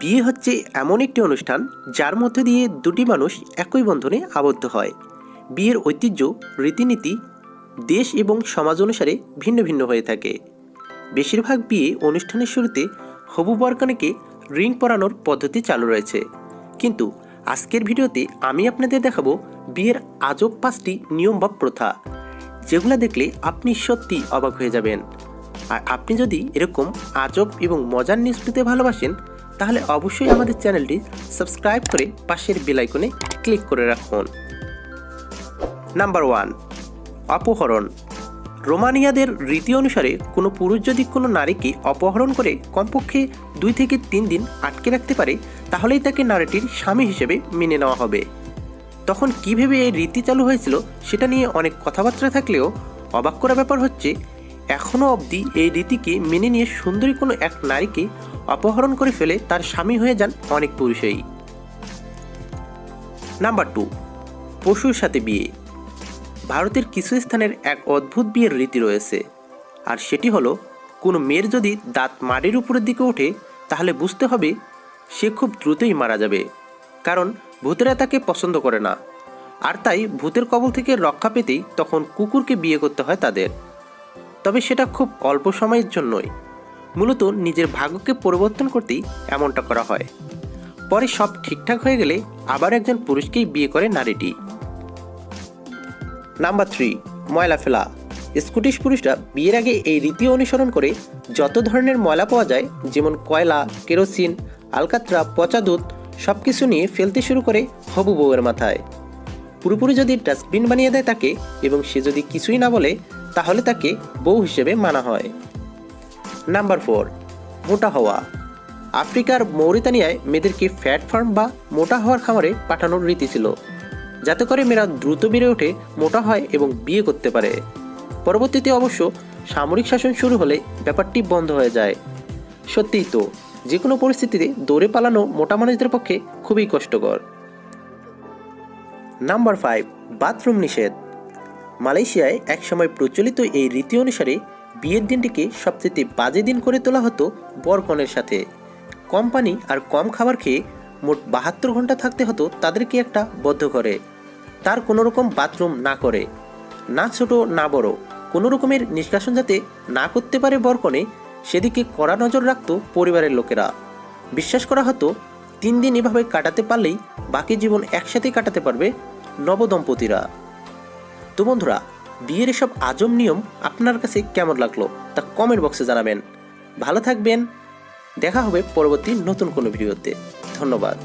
বিয়ে হচ্ছে এমন একটি অনুষ্ঠান যার মধ্যে দিয়ে দুটি মানুষ একই বন্ধনে আবদ্ধ হয়। বিয়ের ঐতিহ্য, রীতিনীতি, দেশ এবং সমাজ অনুসারে ভিন্ন ভিন্ন হয়ে থাকে। বেশিরভাগ বিয়ে অনুষ্ঠানের শুরুতে হবু বরকনেকে রিং পরানোর পদ্ধতি চালু রয়েছে। কিন্তু আজকের ভিডিওতে আমি আপনাদের দেখাবো বিয়ের আজব পাঁচটি নিয়ম বা প্রথা, যেগুলো দেখলে আপনি সত্যি অবাক হয়ে যাবেন। আর আপনি যদি এরকম আজব এবং মজার নিউজ পেতে ভালোবাসেন তাহলে অবশ্যই আমাদের চ্যানেলটি সাবস্ক্রাইব করে পাশের বেল আইকনে ক্লিক করে রাখুন। নাম্বার ওয়ান, অপহরণ। রোমানিয়াদের রীতি অনুসারে কোনো পুরুষ যদি কোনো নারীকে অপহরণ করে কমপক্ষে দুই থেকে তিন দিন আটকে রাখতে পারে, তাহলেই তাকে নারীটির স্বামী হিসেবে মেনে নেওয়া হবে। তখন কীভাবে এই রীতি চালু হয়েছিল সেটা নিয়ে অনেক কথাবার্তা থাকলেও অবাক করা ব্যাপার হচ্ছে এখনও অবধি এই রীতিকে মেনে নিয়ে সুন্দরী কোনো এক নারীকে অপহরণ করে ফেলে তার স্বামী হয়ে যান অনেক পুরুষেই। নাম্বার টু, পশুর সাথে বিয়ে। ভারতের কিছু স্থানের এক অদ্ভুত বিয়ের রীতি রয়েছে। আর সেটি হলো, কোনো মেয়ের যদি দাঁত মাড়ির উপরের দিকে ওঠে, তাহলে বুঝতে হবে সে খুব দ্রুতই মারা যাবে। কারণ ভূতেরা তাকে পছন্দ করে না। আর তাই ভূতের কবল থেকে রক্ষা পেতেই তখন কুকুরকে বিয়ে করতে হয় তাদের। তবে সেটা খুব অল্প সময়ের জন্যই। মূলত নিজের ভাগ্যকে পরিবর্তন করতেই এমনটা করা হয়। পরে সব ঠিকঠাক হয়ে গেলে আবার একজন পুরুষকেই বিয়ে করে নারীটি। নাম্বার থ্রি, ময়লা ফেলা। স্কুটিশ পুরুষরা বিয়ের আগে এই রীতি অনুসরণ করে যত ধরনের ময়লা পাওয়া যায়, যেমন কয়লা, কেরোসিন, আলকাত্রা, পচা দুধ সব কিছু নিয়ে ফেলতে শুরু করে হবু বউয়ের মাথায়। পুরোপুরি যদি ডাস্টবিন বানিয়ে দেয় তাকে এবং সে যদি কিছুই না বলে তাহলে তাকে বউ হিসেবে মানা হয়। নাম্বার ফোর, মোটা হওয়া। আফ্রিকার মৌরিতানিয়ায় মেয়েদেরকে ফ্যাট ফার্ম বা মোটা হওয়ার খামারে পাঠানোর রীতি ছিল? যাতে করে মেয়েরা দ্রুত বেড়ে ওঠে, মোটা হয় এবং বিয়ে করতে পারে। পরবর্তীতে অবশ্য সামরিক শাসন শুরু হলে ব্যাপারটি বন্ধ হয়ে যায়। সত্যিই তো যে কোনো পরিস্থিতিতে দৌড়ে পালানো মোটা মানুষদের পক্ষে খুবই কষ্টকর। নাম্বার ফাইভ, বাথরুম নিষেধ। মালয়েশিয়ায় একসময় প্রচলিত এই রীতি অনুসারে বিয়ের দিনটিকে সবচেয়ে বাজে দিন করে তোলা হতো বরকনের সাথে। কম পানি আর কম খাবার খেয়ে মোট বাহাত্তর ঘণ্টা থাকতে হতো তাদেরকে একটা বদ্ধ করে তার কোনো রকম বাথরুম না করে। না ছোট, না বড়। কোনো রকমের নিষ্কাশন যাতে না করতে পারে বরকনে, সেদিকে কড়া নজর রাখত পরিবারের লোকেরা। বিশ্বাস করা হতো, তিন দিন এভাবে কাটাতে পারলেই বাকি জীবন একসাথে কাটাতে পারবে নবদম্পতিরা। তো বন্ধুরা, বিয়ের এসব আজম নিয়ম আপনার কাছে কেমন লাগল তা কমেন্ট বক্সে জানাবেন। ভালো থাকবেন, দেখা হবে পরবর্তী নতুন কোনো ভিডিওতে। ধন্যবাদ।